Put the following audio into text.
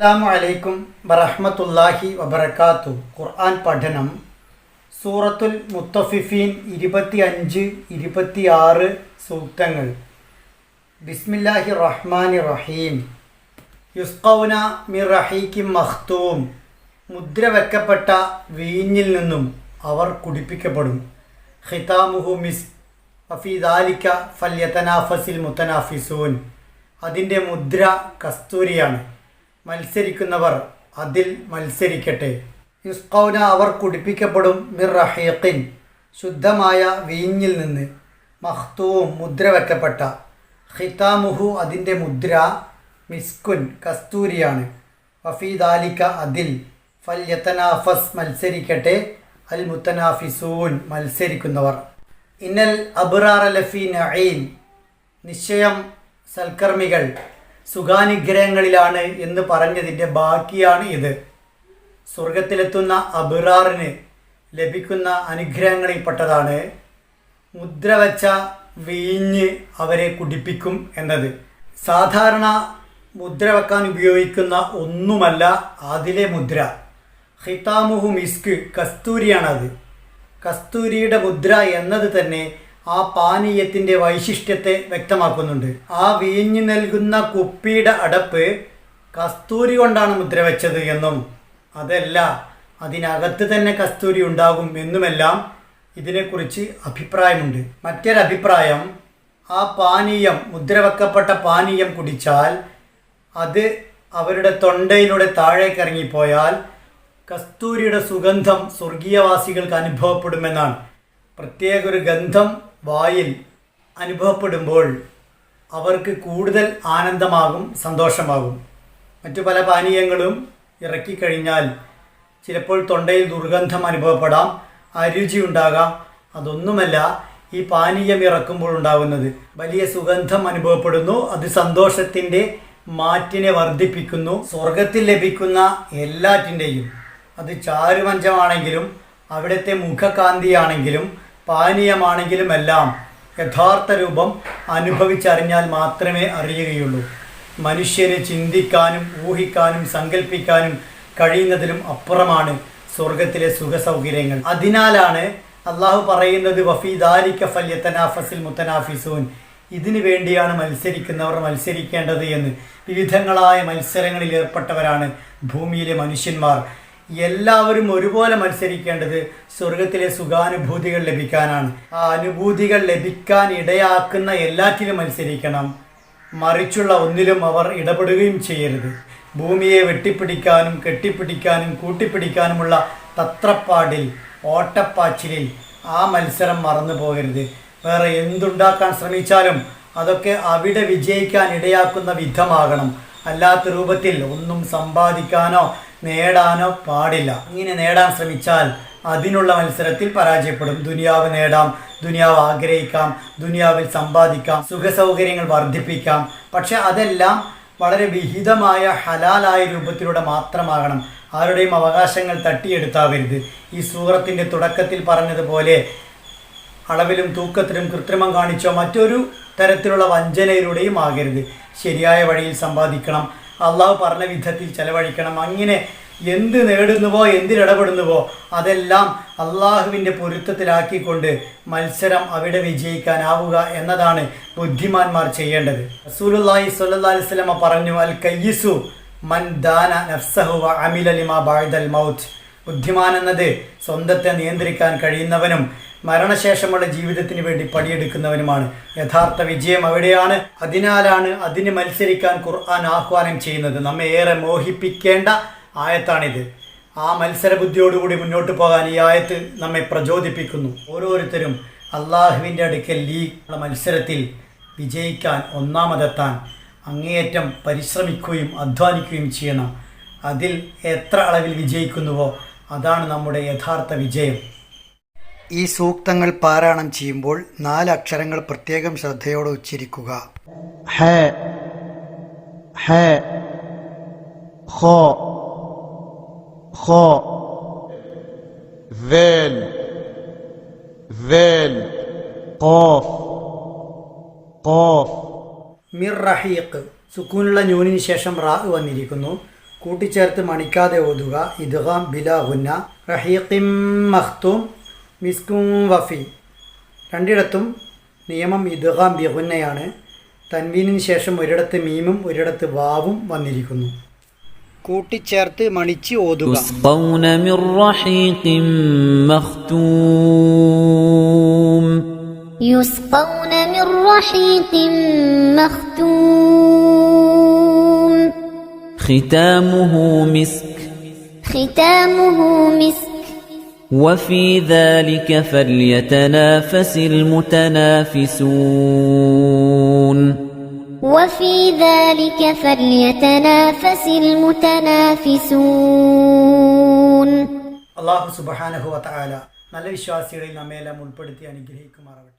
അസ്സാം വലൈക്കും വറഹമത്തല്ലാഹി വബർക്കാത്തു ഖുർആൻ പഠനം സൂറത്തുൽ മുത്തഫിഫീൻ ഇരുപത്തി അഞ്ച് ഇരുപത്തി ആറ് സൂക്തങ്ങൾ. ബിസ്മില്ലാഹി റഹ്മാൻ റഹീം. യുസ്കൗന മിർ റഹീക്കും മഖ്തൂം. മുദ്ര വെക്കപ്പെട്ട വീഞ്ഞിൽ നിന്നും അവർ കുടിപ്പിക്കപ്പെടും. ഹിതാമുഹു മിസ് ഫഫീദാലിക്ക ഫല്യതനാഫസിൽ മുത്തനാഫിസൂൻ. അതിന്റെ മുദ്ര കസ്തൂരിയാണ്. മത്സരിക്കുന്നവർ അതിൽ മത്സരിക്കട്ടെ. യുസ്കൗന അവർ കുടിപ്പിക്കപ്പെടും മിർ റഹീഖിൻ ശുദ്ധമായ വീഞ്ഞിൽ നിന്ന്. മഹ്തുവും മുദ്ര വെക്കപ്പെട്ട. ഹിതാമുഹു അതിന്റെ മുദ്ര മിസ്കുൻ കസ്തൂരിയാണ്. വഫീദാലിക്ക അതിൽ ഫല്യതനാഫസ് മത്സരിക്കട്ടെ. അൽ മുത്തനാഫിസൂൻ മത്സരിക്കുന്നവർ. ഇന്നൽ അബ്റാർ ലഫി നഈൻ നിശ്ചയം സൽക്കർമ്മികൾ. സുഖാനുഗ്രഹങ്ങളിലാണ് എന്ന് പറഞ്ഞതിന്റെ ബാക്കിയാണ് ഇത്. സ്വർഗത്തിലെത്തുന്ന അബിറാറിന് ലഭിക്കുന്ന അനുഗ്രഹങ്ങളിൽപ്പെട്ടതാണ് മുദ്ര വച്ച വീഞ്ഞ് അവരെ കുടിപ്പിക്കും എന്നത്. സാധാരണ മുദ്ര വെക്കാൻ ഉപയോഗിക്കുന്ന ഒന്നുമല്ല അതിലെ മുദ്ര. ഹിതാമുഹു മിസ്ക് കസ്തൂരിയാണത്. കസ്തൂരിയുടെ മുദ്ര എന്നത് തന്നെ ആ പാനീയത്തിന്റെ വൈശിഷ്ട്യത്തെ വ്യക്തമാക്കുന്നുണ്ട്. ആ വീഞ്ഞ് നൽകുന്ന കുപ്പിയുടെ അടപ്പ് കസ്തൂരി കൊണ്ടാണ് മുദ്ര വെച്ചത് എന്നും അതല്ല അതിനകത്ത് തന്നെ കസ്തൂരി ഉണ്ടാകും എന്നുമെല്ലാം ഇതിനെക്കുറിച്ച് അഭിപ്രായമുണ്ട്. മറ്റൊരഭിപ്രായം ആ പാനീയം മുദ്രവെക്കപ്പെട്ട പാനീയം കുടിച്ചാൽ അത് അവരുടെ തൊണ്ടയിലൂടെ താഴേക്ക് ഇറങ്ങിപ്പോയാൽ കസ്തൂരിയുടെ സുഗന്ധം സ്വർഗീയവാസികൾക്ക് അനുഭവപ്പെടുമെന്നാണ്. പ്രത്യേക ഒരു ഗന്ധം വായിൽ അനുഭവപ്പെടുമ്പോൾ അവർക്ക് കൂടുതൽ ആനന്ദമാകും സന്തോഷമാകും. മറ്റു പല പാനീയങ്ങളും ഇറക്കിക്കഴിഞ്ഞാൽ ചിലപ്പോൾ തൊണ്ടയിൽ ദുർഗന്ധം അനുഭവപ്പെടാം അരുചി ഉണ്ടാകാം അതൊന്നുമല്ല ഈ പാനീയം ഇറക്കുമ്പോൾ ഉണ്ടാകുന്നത്. വലിയ സുഗന്ധം അനുഭവപ്പെടുന്നു അത് സന്തോഷത്തിന്റെ മാറ്റിനെ വർദ്ധിപ്പിക്കുന്നു സ്വർഗത്തിൽ ലഭിക്കുന്ന എല്ലാറ്റിന്റെയും. അത് ചാരുമഞ്ചമാണെങ്കിലും അവിടുത്തെ മുഖകാന്തിയാണെങ്കിലും പാനീയമാണെങ്കിലും എല്ലാം യഥാർത്ഥ രൂപം അനുഭവിച്ചറിഞ്ഞാൽ മാത്രമേ അറിയുകയുള്ളൂ. മനുഷ്യന് ചിന്തിക്കാനും ഊഹിക്കാനും സങ്കല്പിക്കാനും കഴിയുന്നതിലും അപ്പുറമാണ് സ്വർഗത്തിലെ സുഖസൗകര്യങ്ങൾ. അതിനാലാണ് അള്ളാഹു പറയുന്നത് വഫീദാലിക്ക ഫല്യത്തനാഫസിൽ മുത്തനാഫിസൂൻ. ഇതിനു വേണ്ടിയാണ് മത്സരിക്കുന്നവർ മത്സരിക്കേണ്ടത് എന്ന്. വിവിധങ്ങളായ മത്സരങ്ങളിൽ ഏർപ്പെട്ടവരാണ് ഭൂമിയിലെ മനുഷ്യന്മാർ. എല്ലാവരും ഒരുപോലെ മത്സരിക്കേണ്ടത് സ്വർഗത്തിലെ സുഖാനുഭൂതികൾ ലഭിക്കാനാണ്. ആ അനുഭൂതികൾ ലഭിക്കാൻ ഇടയാക്കുന്ന എല്ലാറ്റിലും മത്സരിക്കണം. മറിച്ചുള്ള ഒന്നിലും അവർ ഇടപെടുകയും ചെയ്യരുത്. ഭൂമിയെ വെട്ടിപ്പിടിക്കാനും കെട്ടിപ്പിടിക്കാനും കൂട്ടിപ്പിടിക്കാനുമുള്ള തത്രപ്പാടിൽ ഓട്ടപ്പാച്ചിലിൽ ആ മത്സരം മറന്നു പോകരുത്. വേറെ എന്തുണ്ടാക്കാൻ ശ്രമിച്ചാലും അതൊക്കെ അവിടെ വിജയിക്കാൻ ഇടയാക്കുന്ന വിധമാകണം. അല്ലാത്ത രൂപത്തിൽ ഒന്നും സമ്പാദിക്കാനോ നേടാനോ പാടില്ല. ഇങ്ങനെ നേടാൻ ശ്രമിച്ചാൽ അതിനുള്ള മത്സരത്തിൽ പരാജയപ്പെടും. ദുനിയാവ് നേടാം ദുനിയാവ് ആഗ്രഹിക്കാം ദുനിയാവിൽ സമ്പാദിക്കാം സുഖസൗകര്യങ്ങൾ വർദ്ധിപ്പിക്കാം. പക്ഷെ അതെല്ലാം വളരെ വിഹിതമായ ഹലാലായ രൂപത്തിലൂടെ മാത്രമാകണം. ആരുടെയും അവകാശങ്ങൾ തട്ടിയെടുത്താവരുത്. ഈ സൂറത്തിന്റെ തുടക്കത്തിൽ പറഞ്ഞതുപോലെ അളവിലും തൂക്കത്തിലും കൃത്രിമം കാണിച്ചോ മറ്റൊരു തരത്തിലുള്ള വഞ്ചനയിലൂടെയും ആകരുത്. ശരിയായ വഴിയിൽ സമ്പാദിക്കണം. അള്ളാഹു പറഞ്ഞ വിധത്തിൽ ചെലവഴിക്കണം. അങ്ങനെ എന്ത് നേടുന്നുവോ എന്തിലിടപെടുന്നുവോ അതെല്ലാം അള്ളാഹുവിന്റെ പൊരുത്തത്തിലാക്കിക്കൊണ്ട് മത്സരം അവിടെ വിജയിക്കാനാവുക എന്നതാണ് ബുദ്ധിമാന്മാർ ചെയ്യേണ്ടത്. റസൂലുള്ളാഹി സ്വല്ലല്ലാഹി അലൈഹി വസല്ലമ പറഞ്ഞു അൽ കയ്യിസു മൻ ദാന നഫ്സഹു അമിലലിമ ബാഴ്ദൽ മൗത്ത്. ബുദ്ധിമാൻ എന്നത് സ്വന്തത്തെ നിയന്ത്രിക്കാൻ കഴിയുന്നവനും മരണശേഷമുള്ള ജീവിതത്തിന് വേണ്ടി പടിയെടുക്കുന്നവനുമാണ് യഥാർത്ഥ വിജയം അവിടെയാണ്. അതിനാലാണ് അതിന് മത്സരിക്കാൻ ഖുർആൻ ആഹ്വാനം ചെയ്യുന്നത്. നമ്മെ ഏറെ മോഹിപ്പിക്കേണ്ട ആയത്താണിത്. ആ മത്സര മത്സരബുദ്ധിയോടുകൂടി മുന്നോട്ട് പോകാൻ ഈ ആയത്ത് നമ്മെ പ്രചോദിപ്പിക്കുന്നു. ഓരോരുത്തരും അള്ളാഹുവിന്റെ അടുക്കൽ ഈ മത്സരത്തിൽ വിജയിക്കാൻ ഒന്നാമതെത്താൻ അങ്ങേയറ്റം പരിശ്രമിക്കുകയും അധ്വാനിക്കുകയും ചെയ്യണം. അതിൽ എത്ര അളവിൽ വിജയിക്കുന്നുവോ അതാണ് നമ്മുടെ യഥാർത്ഥ വിജയം ഈ സൂക്തങ്ങൾ പാരായണം ചെയ്യുമ്പോൾ നാല് അക്ഷരങ്ങൾ പ്രത്യേകം ശ്രദ്ധയോടെ ഉച്ചരിക്കുക حاء حاء خاء خاء ذال ذال قاف قاف മിർ റഹീഖ് സുക്കൂനുള്ള ന്യൂനിന് ശേഷം റാ വന്നിരിക്കുന്നു കൂട്ടിച്ചേർത്ത് മണിക്കാതെ ഓതുക. ഇദ്ഹാം ബില ഹുന്ന റഹീഖിം മഖ്തൂം. മിസ്കും വഫി. രണ്ടിടത്തും നിയമം ഇദ്ഹാം ബിഹുന്നയാണ് തൻവീനിന് ശേഷം ഒരിടത്ത് മീമും ഒരിടത്ത് വാവും വന്നിരിക്കുന്നു. കൂട്ടിച്ചേർത്ത് മണിച്ച് ഓതുക. യുസ്കൗന മിർ റഹീഖിം മഖ്തൂം. ختامه مسك ختامه مسك وفي ذلك فليتنافس المتنافسون وفي ذلك فليتنافس المتنافسون അള്ളാഹു സുബഹാനഹു വതആല നല്ല വിശ്വാസികളിൽ നമ്മയെല്ലാം ഉൾപ്പെടുത്തി അനുഗ്രഹിക്കുമാറാവട്ടെ